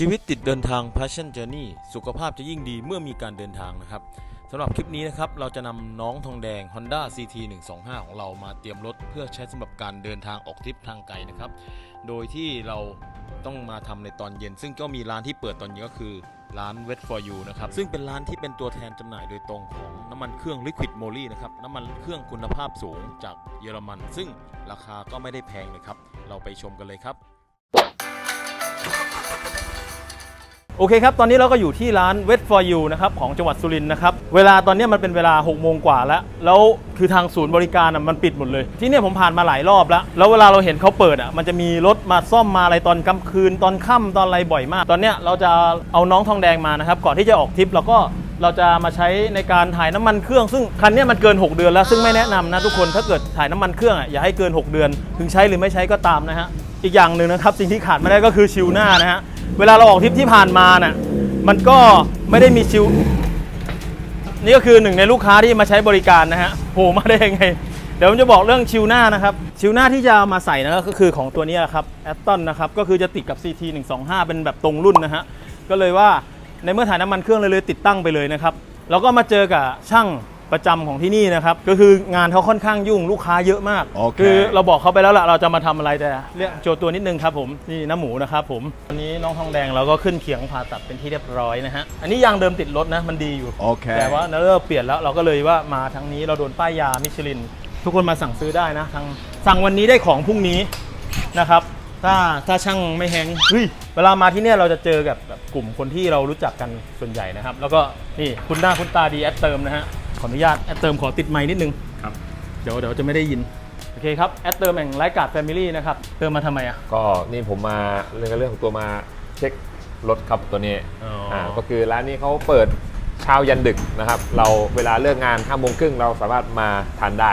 ชีวิตติดเดินทาง Passion Journey สุขภาพจะยิ่งดีเมื่อมีการเดินทางนะครับสำหรับคลิปนี้นะครับ เราจะนำน้องทองแดง Honda CT 125 ของเรามาเตรียมรถเพื่อใช้สำหรับการเดินทางออกทริปทางไกลนะครับ โดยที่เราต้องมาทำในตอนเย็น ซึ่งก็มีร้านที่เปิดตอนเย็นก็คือร้าน Wet for You นะครับ ซึ่งเป็นร้านที่เป็นตัวแทนจำหน่ายโดยตรงของน้ำมันเครื่อง Liquid Moly นะครับ น้ำมันเครื่องคุณภาพสูงจากเยอรมัน ซึ่งราคาก็ไม่ได้แพงเลยครับ เราไปชมกันเลยครับ โอเคครับ ตอนนี้เราก็อยู่ที่ร้าน Wet for You นะครับของจังหวัดสุรินทร์นะครับ เวลาตอนนี้มันเป็นเวลา 6 โมงกว่าแล้ว แล้วคือทางศูนย์บริการอะมันปิดหมดเลย ที่เนี่ยผมผ่านมาหลายรอบแล้ว แล้วเวลาเราเห็นเขาเปิดอะมันจะมีรถมาซ่อมมาอะไรตอนกลางคืน ตอนค่ำตอนอะไรบ่อยมาก ตอนเนี้ยเราจะเอาน้องทองแดงมานะครับ ก่อนที่จะออกทริปเราก็เราจะมาใช้ในการถ่ายน้ำมันเครื่อง ซึ่งคันนี้มันเกิน 6 เดือนแล้ว ซึ่งไม่แนะนำนะทุกคน ถ้าเกิดถ่ายน้ำมันเครื่องอะอย่าให้เกิน 6 เดือน ถึงใช้หรือไม่ใช้ก็ตามนะฮะ อีกอย่างหนึ่งนะครับ สิ่งที่ขาดไม่ได้ก็คือชิลหน้านะฮะ เวลาเราออกทริปที่ผ่านมาน่ะมันก็ไม่ได้มีชิวนี่ก็คือหนึ่งในลูกค้าที่มาใช้บริการนะฮะโผล่มาได้ยังไง เดี๋ยวผมจะบอกเรื่องชิวหน้านะครับ ชิวหน้าที่จะเอามาใส่นะก็คือของตัวนี้แหละครับแอตตันนะครับก็คือจะติดกับ CT 125 เป็นแบบตรงรุ่นนะฮะก็เลยว่าในเมื่อถ่ายน้ำมันเครื่องเลยเลยติดตั้งไปเลยนะครับแล้วก็มาเจอกับช่าง ประจำของที่นี่นะครับ ก็คืองานเขาค่อนข้างยุ่งลูกค้าเยอะมากโอเคคือเราบอกเขาไปแล้วล่ะเราจะมาทำอะไรแต่เรียกโจตัวนิดนึงครับผมนี่น้ำหมูนะครับผมอันนี้น้องทองแดงเราก็ขึ้นเขียงผ่าตัดเป็นที่เรียบร้อยนะฮะอันนี้ยางเดิมติดรถนะมันดีอยู่โอเคแต่ว่าเราเริ่มเปลี่ยนแล้วเราก็เลยว่ามาทั้งนี้เราโดนป้ายยามิชลิน ทุกคนมาสั่งซื้อได้นะทางสั่งวันนี้ได้ของพรุ่งนี้นะครับถ้าถ้าช่างไม่แฮงเฮ้ยเวลามาที่เนี่ยเราจะเจอกับแบบกลุ่มคนที่เรารู้จักกันส่วนใหญ่นะครับ แล้วก็นี่คุณหน้าคุณตาดีแอดเติมนะฮะ ขออนุญาตแอดเติมขอติดไม้นิดนึงครับเดี๋ยวเดี๋ยวจะไม่ได้ยิน โอเคครับ แอดเติมแห่งไลฟ์การ์ดแฟมิลี่นะครับ เติมมาทำไมอะ ก็นี่ผมมาเรื่องเรื่องของตัวมาเช็ครถครับตัวนี้อ๋ออ่าก็คือร้านนี้เขาเปิดเช้ายันดึกนะครับ เราเวลาเลิกงาน5้าโมงครึ่งเราสามารถมาทานได้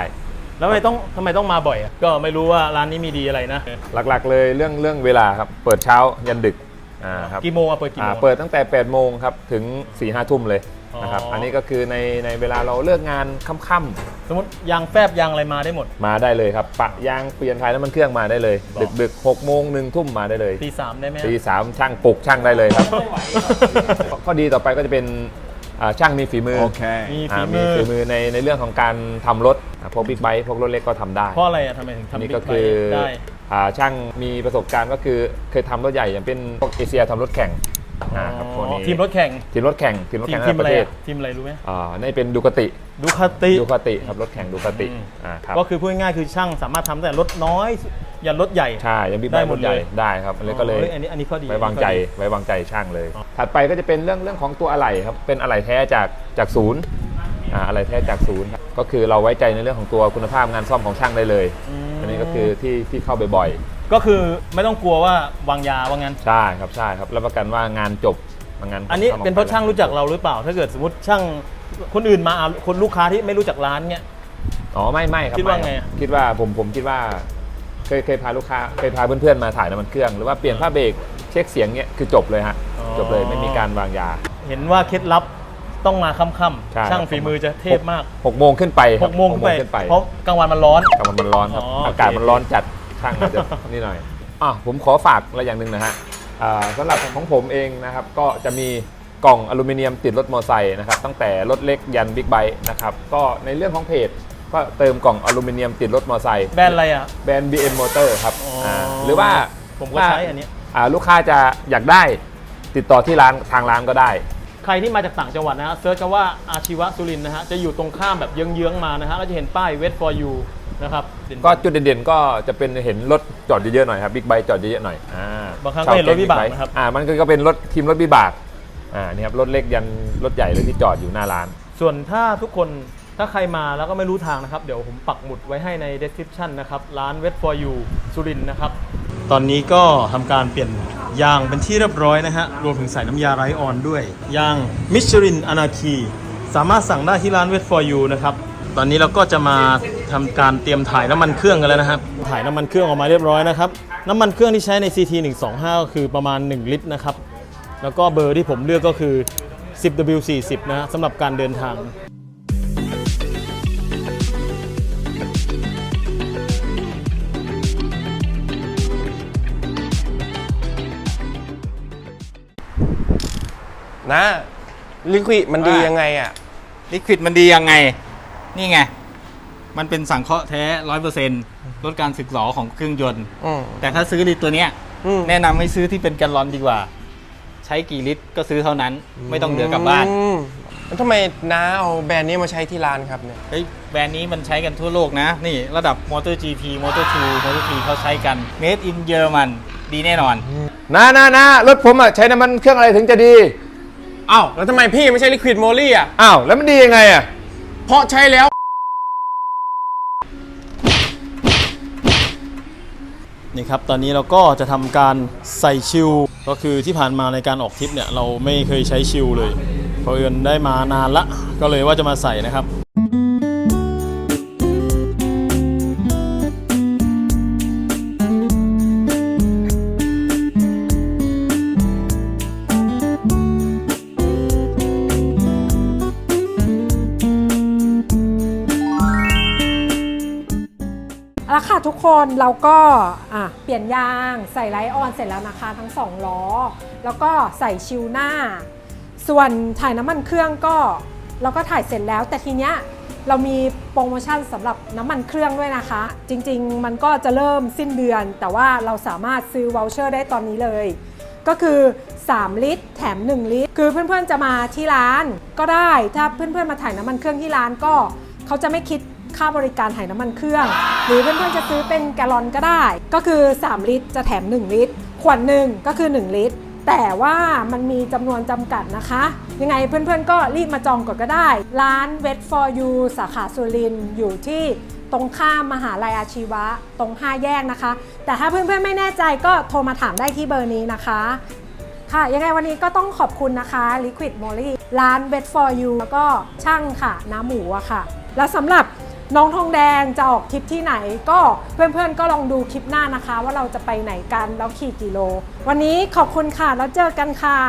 แล้วทำไมต้องทำไมต้องมาบ่อยอะ ก็ไม่รู้ว่าร้านนี้มีดีอะไรนะ หลักๆ เลยเรื่องเรื่องเวลาครับ เปิดเช้ายันดึกอ่าครับกี่โมงอะเปิดกี่โมอ่างเปิดตั้งแต่8โมงครับถึง4ี่ห้าทุ่มเลย นะครับอ๋ออัอันนี้ก็คือในในเวลาเราเลิกงานค่ำสมมติยางแฟบยางอะไรมาได้หมด ๆมาได้เลยครับ ปะยางเปลี่ยนถ่ายน้ำมันเครื่องมาได้เลยบอกดึกดึกๆหกโมงหนึ่งทุ่มมาได้เลยตีสามได้ไหมตีสามช่างปลุกช่างได้เลยครับ ข้อดีต่อไปก็จะเป็นอ่าช่างมีฝีมือโอเคมีอ่าฝีมีมือฝีมือในในเรื่องของการทำรถอ่าพวกบิ๊กไบค์พวกรถเล็กก็ทำได้เพราะอะไรอะทำไมถึงอันทำนี้บิ๊ก็กไบคือค์ได้ อ่าช่างมีประสบการณ์ก็คือเคยทำรถใหญ่อย่างเป็นพวกเอเชียทำรถแข่ง อ่าครับพวกนี้ทีมรถแข่งทีมรถแข่งทีมรถทีมแข่งทีระมดับอะปไรระเทศอะทีมอะไรรู้ไหมอ่านี่เป็นดูคติดูคาติ ดูคติครับรถแข่งดูคติอืม อ่าครับก็คือพูดง่ายๆคือช่างสามารถทำตั้งแต่รถน้อยยันรถใหญ่ ใช่ยังบิ๊กไบได้ค์หมรดถใหญ่เลย ได้ครับอันนี้ก็เลยอ๋ออันนี้อันนี้ข้อดีไว้วางใจอันนี้ข้อดีไว้วางใจช่างเลยอ๋อถัดไปก็จะเป็นเรื่องเรื่องของตัวอะไหล่ครับ เป็นอะไหล่แท้จากจากศูนย์อ่าอะไหล่แท้จากศูนย์ครับก็คือเราไว้ใจในเรื่องของตัวคุณภาพงานซ่อมของช่างได้เลยมอันนี้ก็คือที่ที่เข้าไปบ่อย ก็คือไม่ต้องกลัวว่าวางยาว่างั้นใช่ครับใช่ครับรับประกันว่างานจบงานอันนี้ซ่มกเป็นเพราะช่างรู้จักเราหรือเปล่า ถ้าเกิดสมมติช่างคนอื่นมาอะคนลูกค้าที่ไม่รู้จักร้านเนี้ยอ๋อไม่ไม่ครับคิดว่าม่รับไงอะคิดว่าผมผมคิดว่า เคยเคยพาลูกค้าเคยพาเพื่อนๆมาถ่ายน้ำมันเครื่อง หรือว่าเปลี่ยนผ้าเบรกเช็คเสียงเนี้ยคือจบเลยฮะอ๋อจบเลยไม่มีการวางยา เห็นว่าเคล็ดลับต้องมาค่ใช่ำๆช่างฝีมือจะเทพมากหกโมงขึ้นไปคหรับกโมงขึ้นไปขึ้นไปเพราะกลางวันมันร้อนกลางวันมันร้อนครับอ๋อออากาศโอเคมันร้อนจัด ช่างอาจจะนี่หน่อยอะผมขอฝากอะไรอย่างหนึ่งนะฮะอ่าสำหรับของผมเองนะครับก็จะมีกล่องอลูมิเนียมติดรถมอเตอร์ไซค์นะครับตั้งแต่รถเล็กยันบิ๊กไบค์นะครับก็ในเรื่องของเพจก็เติมกล่องอลูมิเนียมติดรถมอเตอร์ไซค์แบรนด์อะไรอะ แบรนด์ BM Motor ครับอ๋ออ่าหรือว่าผมก็ใช้อันเนี้ยอ่าลูกค้าจะอยากได้ติดต่อที่ร้านทางร้านก็ได้ ใครที่มาจากต่างจังหวัดนะฮะเซิร์ชคำว่าอาชีวะสุรินทร์นะฮะจะอยู่ตรงข้ามแบบเยื้องๆมานะฮะแล้วจะเห็นป้าย wait for you นะครับเด่นก็จุดเด่นๆก็จะเป็นเห็นรถจอดเยอะๆหน่อยครับบิ๊กไบค์จอดเยอะๆหน่อยอ่าบางครั้งก็เห็นรถวิบากนะครับอ่ามันก็เป็นรถทีมรถวิบากอ่านี่ครับรถเล็กยันรถใหญ่เลยที่จอดอยู่หน้าร้าน ส่วนถ้าทุกคนถ้าใครมาแล้วก็ไม่รู้ทางนะครับ เดี๋ยวผมปักหมุดไว้ให้ใน description นะครับ ร้าน wait for you สุรินทร์นะครับ ตอนนี้ก็ทำการเปลี่ยนยางเป็นที่เรียบร้อยนะฮะ รวมถึงใส่น้ำยาไรออนด้วย ยางมิชลินอนาคี สามารถสั่งได้ที่ร้าน wait for you นะครับ ตอนนี้เราก็จะมา ทำการเตรียมถ่ายน้ำมันเครื่องกันแล้วนะครับ ถ่ายน้ำมันเครื่องออกมาเรียบร้อยนะครับ น้ำมันเครื่องที่ใช้ใน CT 125ก็คือประมาณ 1 ลิตรนะครับ แล้วก็เบอร์ที่ผมเลือกก็คือ 10W40 นะฮะสำหรับการเดินทางนะลิควิดมันดีว่ายัยังไงอะลิควิดมันดียังไง นี่ไง มันเป็นสังเคราะห์แท้ร้อยเปอร์เซ็นต์ลดการสึกหรอของเครื่องยนต์ อืมแต่ถ้าซื้อลิตรตัวเนี้ย อืม แนะนำให้ซื้อที่เป็นแกลลอนดีกว่า ใช้กี่ลิตรก็ซื้อเท่านั้น ไม่ต้องเหลือกลับบ้านอืมแล้วทำไมน้าเอาแบรนด์นี้มาใช้ที่ร้านครับเนี่ย เฮ้ยแบรนด์นี้มันใช้กันทั่วโลกนะ นี่ระดับ MotoGP Moto2 Moto3 เขาใช้กัน Made in เยอรมันดีแน่นอนนะนะนะรถผมอะใช้น้ำมันเครื่องอะไรถึงจะดี อ้าว แล้วทำไมพี่ไม่ใช่ลิควิดโมลี่อะ อ้าว แล้วมันดียังไงอะ เพราะใช้แล้ว นี่ครับตอนนี้เราก็จะทำการใส่ชิลก็คือที่ผ่านมาในการออกทริปเนี่ยเราไม่เคยใช้ชิลเลยเพราะเอิญได้มานานละก็เลยว่าจะมาใส่นะครับ ค่ะทุกคนเราก็เปลี่ยนยางใส่ไลท์ออนเสร็จแล้วนะคะทั้งสองล้อ แล้วก็ใส่ชิวหน้า ส่วนถ่ายน้ำมันเครื่องก็เราก็ถ่ายเสร็จแล้ว แต่ทีเนี้ยเรามีโปรโมชั่นสำหรับน้ำมันเครื่องด้วยนะคะ จริงๆ มันก็จะเริ่มสิ้นเดือน แต่ว่าเราสามารถซื้อวอลเชอร์ได้ตอนนี้เลย ก็คือ 3 ลิตร แถม 1 ลิตร คือเพื่อนๆจะมาที่ร้านก็ได้ ถ้าเพื่อนๆมาถ่ายน้ำมันเครื่องที่ร้านก็เขาจะไม่คิด ค่าบริการถ่ายน้ำมันเครื่อง หรือเพื่อนๆจะซื้อเป็นแกลลอนก็ได้ ก็คือ 3 ลิตร จะแถม 1 ลิตร ขวดหนึ่งก็คือ 1 ลิตร แต่ว่ามันมีจำนวนจำกัดนะคะ ยังไงเพื่อนๆก็รีบมาจองก่อนก็ได้ ร้าน Wet for You สาขาสุรินอยู่ที่ตรงข้ามมหาลัยอาชีวะ ตรง 5 แยกนะคะ แต่ถ้าเพื่อนๆไม่แน่ใจก็โทรมาถามได้ที่เบอร์นี้นะคะ ค่ะ ยังไงวันนี้ก็ต้องขอบคุณนะคะ Liquid m o l y ร้าน Wet for You แล้วก็ช่างค่ะ น้ำหมูอะค่ะ แล้วสำหรับ น้องทองแดงจะออกทริปที่ไหน ก็เพื่อนๆก็ลองดูคลิปหน้านะคะ ว่าเราจะไปไหนกันแล้วขี่กี่โล วันนี้ขอบคุณค่ะแล้วเจอกันค่ะ